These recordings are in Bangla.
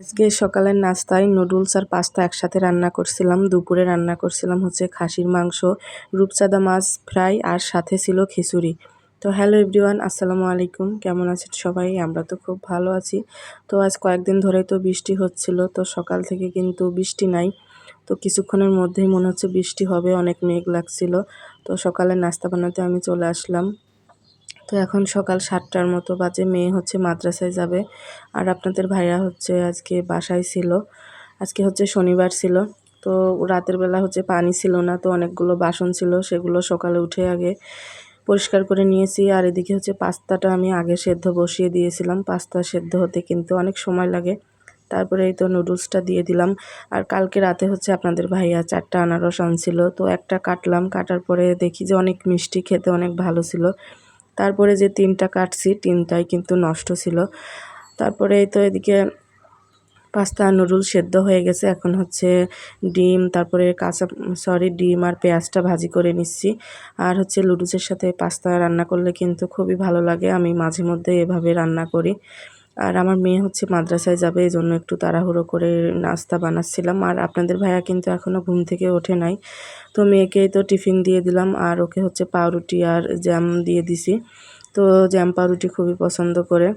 আজকে সকালের নাস্তায় নুডলস আর পাস্তা একসাথে রান্না করছিলাম। দুপুরে রান্না করছিলাম হচ্ছে খাসির মাংস, রূপচাঁদা মাছ ফ্রাই আর সাথে ছিল খিচুড়ি। তো হ্যালো এভরিওয়ান, আসসালামু আলাইকুম। কেমন আছেন সবাই? আমরা তো খুব ভালো আছি। তো আজ কয়েকদিন ধরে তো বৃষ্টি হচ্ছিল, তো সকাল থেকে কিন্তু বৃষ্টি নাই। তো কিছুক্ষণের মধ্যেই মনে হচ্ছে বৃষ্টি হবে, অনেক মেঘ লাগছিল। তো সকালে নাস্তা বানাতে আমি চলে আসলাম। তো এখন সকাল সাতটার মতো বাজে, মেয়ে হচ্ছে মাদ্রাসায় যাবে। আর আপনাদের ভাইয়া হচ্ছে আজকে বাসায় ছিল। আজকে হচ্ছে শনিবার ছিল। তো রাতের বেলা হচ্ছে পানি ছিল না, তো অনেকগুলো বাসন ছিল, সেগুলো সকালে উঠে আগে পরিষ্কার করে নিয়েছি। আর এদিকে হচ্ছে পাস্তাটা আমি আগে সেদ্ধ বসিয়ে দিয়েছিলাম। পাস্তা সেদ্ধ হতে কিন্তু অনেক সময় লাগে। তারপরে এই তো নুডলসটা দিয়ে দিলাম। আর কালকে রাতে হচ্ছে আপনাদের ভাইয়া চারটা আনারস আনছিল। তো একটা কাটলাম, কাটার পরে দেখি যে অনেক মিষ্টি, খেতে অনেক ভালো ছিল। তারপরে যে তিনটা কাটছি, তিনটাই কিন্তু নষ্ট ছিল। তারপরে তো এদিকে পাস্তা নুডুল সেদ্ধ হয়ে গেছে। এখন হচ্ছে ডিম, তারপরে কাঁচা, সরি, ডিম আর পেঁয়াজটা ভাজি করে নিচ্ছি। আর হচ্ছে লুডুসের সাথে পাস্তা রান্না করলে কিন্তু খুবই ভালো লাগে। আমি মাঝে মধ্যে এভাবে রান্না করি। আর আমার মেয়ে হচ্ছে মাদ্রাসায় যাবে এই জন্য একটু তাড়াহুড়ো করে নাস্তা বানাচ্ছিলাম। আর আপনাদের ভাইয়া কিন্তু এখনও ঘুম থেকে ওঠে নাই। তো মেয়েকেই তো টিফিন দিয়ে দিলাম, আর ওকে হচ্ছে পাউরুটি আর জ্যাম দিয়ে দিছি। তো জ্যাম পাউরুটি খুবই পছন্দ করে।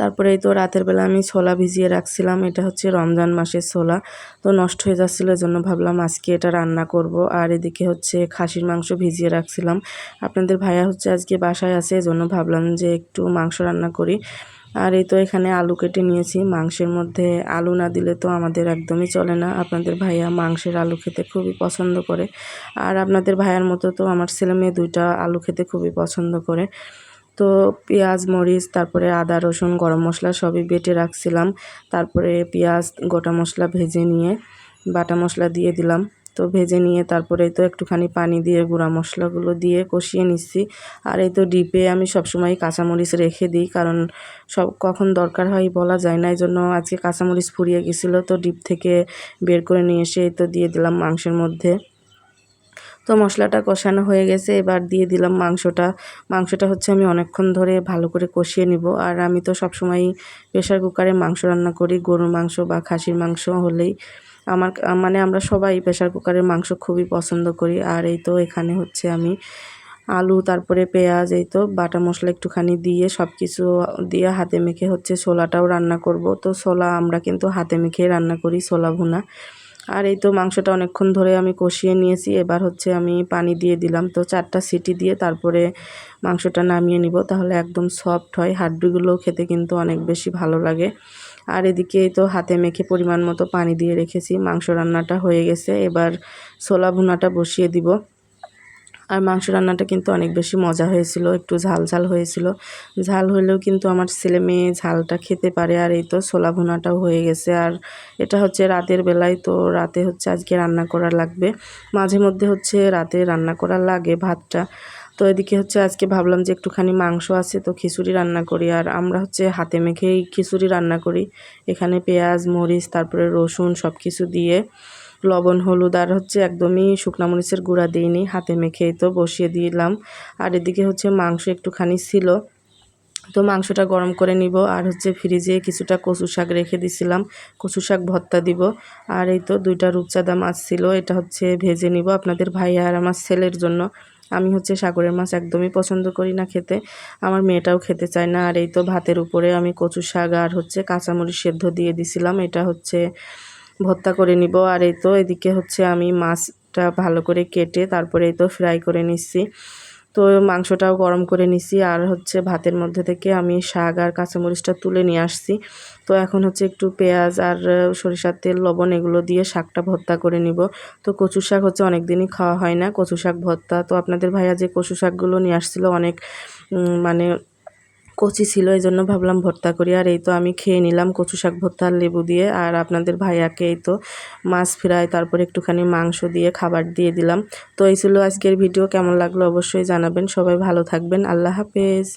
তারপরে এই তো রাতের বেলা আমি ছোলা ভিজিয়ে রাখছিলাম, এটা হচ্ছে রমজান মাসের ছোলা। তো নষ্ট হয়ে যাচ্ছিল এই জন্য ভাবলাম আজকে এটা রান্না করব। আর এদিকে হচ্ছে খাসির মাংস ভিজিয়ে রাখছিলাম। আপনাদের ভাইয়া হচ্ছে আজকে বাসায় আছে, এজন্য ভাবলাম যে একটু মাংস রান্না করি। আর এই তো এখানে আলু কেটে নিয়েছি। মাংসের মধ্যে আলু না দিলে তো আমাদের একদমই চলে না। আপনাদের ভাইয়া মাংসের আলু খেতে খুবই পছন্দ করে। আর আপনাদের ভাইয়ার মতো তো আমার ছেলে মেয়ে দুইটা আলু খেতে খুবই পছন্দ করে। তো পেঁয়াজ, মরিচ, তারপরে আদা, রসুন, গরম মশলা সবই বেটে রাখছিলাম। তারপরে পেঁয়াজ, গোটা মশলা ভেজে নিয়ে বাটা মশলা দিয়ে দিলাম। তো ভেজে নিয়ে তারপরে তো একটুখানি পানি দিয়ে, গুঁড়া মশলাগুলো দিয়ে কষিয়ে নিচ্ছি। আর এই তো ডিপে আমি সবসময় কাঁচামরিচ রেখে দিই, কারণ সব কখন দরকার হয় বলা যায় না এই জন্য আজকে কাঁচামরিচ ফুরিয়ে গেছিল তো ডিপ থেকে বের করে নিয়ে এসে তো দিয়ে দিলাম মাংসের মধ্যে। তো মশলাটা কষানো হয়ে গেছে, এবার দিয়ে দিলাম মাংসটা। মাংসটা হচ্ছে আমি অনেকক্ষণ ধরে ভালো করে কষিয়ে নিব, আর আমি তো সবসময় প্রেশার কুকারে মাংস রান্না করি, গরুর মাংস বা খাসির মাংস হলেই। আমার মানে আমরা সবাই প্রেশার কুকারের মাংস খুবই পছন্দ করি। আর এই তো এখানে হচ্ছে আমি আলু, তারপরে পেঁয়াজ, এই তো বাটা মশলা একটুখানি দিয়ে সব কিছু দিয়ে হাতে মেখে হচ্ছে ছোলাটাও রান্না করব। তো ছোলা আমরা কিন্তু হাতে মেখে রান্না করি, ছোলা ভুনা। আর এই তো মাংসটা অনেকক্ষণ ধরে আমি কষিয়ে নিয়েছি। এবার হচ্ছে আমি পানি দিয়ে দিলাম। তো চারটা সিটি দিয়ে তারপরে মাংসটা নামিয়ে নিব। তাহলে একদম সফট হয়। হাড্ডিগুলোও খেতে কিন্তু অনেক বেশি ভালো লাগে। আর এদিকে তো হাতে মেখে পরিমাণ মতো পানি দিয়ে রেখেছি। মাংস রান্নাটা হয়ে গেছে। এবার ছোলা ভুনাটা বসিয়ে দিব। আর মাংস রান্নাটা কিন্তু অনেক বেশি মজা হয়েছিল, একটু ঝাল ঝাল হয়েছিল। ঝাল হলেও কিন্তু আমার ছেলে মেয়ে ঝালটা খেতে পারে, আর এই তো ছোলা ভুনাটাও হয়ে গেছে। আর এটা হচ্ছে রাতের বেলায়, তো রাতে হচ্ছে আজকে রান্না করা লাগবে। মাঝে মধ্যে হচ্ছে রাতে রান্না করা লাগে ভাতটা। তো এদিকে হচ্ছে আজকে ভাবলাম যে একটুখানি মাংস আছে, তো খিচুড়ি রান্না করি। আর আমরা হচ্ছে হাতে মেখেই খিচুড়ি রান্না করি। এখানে পেঁয়াজ, মরিচ, তারপরে রসুন সব কিছু দিয়ে লবণ, হলুদ আর হচ্ছে একদমই শুকনা মরিচের গুঁড়া দিইনি, হাতে মেখেই তো বসিয়ে দিলাম। আর এদিকে হচ্ছে মাংস একটুখানি ছিল, তো মাংসটা গরম করে নিব। আর হচ্ছে ফ্রিজে কিছুটা কচু শাক রেখে দিছিলাম, কচু শাক ভর্তা দিব। আর এই তো দুইটা রূপচাঁদা মাছ ছিল এটা হচ্ছে ভেজে নিব আপনাদের ভাই আর আমার ছেলের জন্য। আমি হচ্ছে সাগরের মাছ একদমই পছন্দ করি না খেতে। আমার মেয়েটাও খেতে চায় না। আর এই তো ভাতের উপরে আমি কচু শাক আর হচ্ছে কাঁচামরিচ সেদ্ধ দিয়ে দিছিলাম। এটা হচ্ছে ভর্তা করে নিব। আর এই তো এদিকে হচ্ছে আমি মাছটা ভালো করে কেটে তারপরে এই তো ফ্রাই করে নিচ্ছি। তো মাংসটাও গরম করে নিছি আর হচ্ছে ভাতের মধ্যে থেকে আমি শাক আর কাঁচামরিচটা তুলে নিয়ে আসছি। তো এখন হচ্ছে একটু পেঁয়াজ আর সরিষার তেল, লবণ এগুলো দিয়ে শাকটা ভর্তা করে নিব। তো কচু শাক হচ্ছে অনেক দিনই খাওয়া হয় না, কচু শাক ভর্তা। তো আপনাদের ভাইয়া যে কচু শাকগুলো নিয়ে আসছিল অনেক মানে কচি ছিল এই জন্য ভাবলাম ভর্তা করি। আর এই তো আমি খেয়ে নিলাম কচু শাক ভর্তা, লেবু দিয়ে। আর আপনাদের ভাইয়াকে এই তো মাছ ফ্রাই তারপর একটুখানি মাংস দিয়ে খাবার দিয়ে দিলাম। তো এই ছিল আজকের ভিডিও। কেমন লাগল অবশ্যই জানাবেন। সবাই ভালো থাকবেন। আল্লাহ হাফেজ।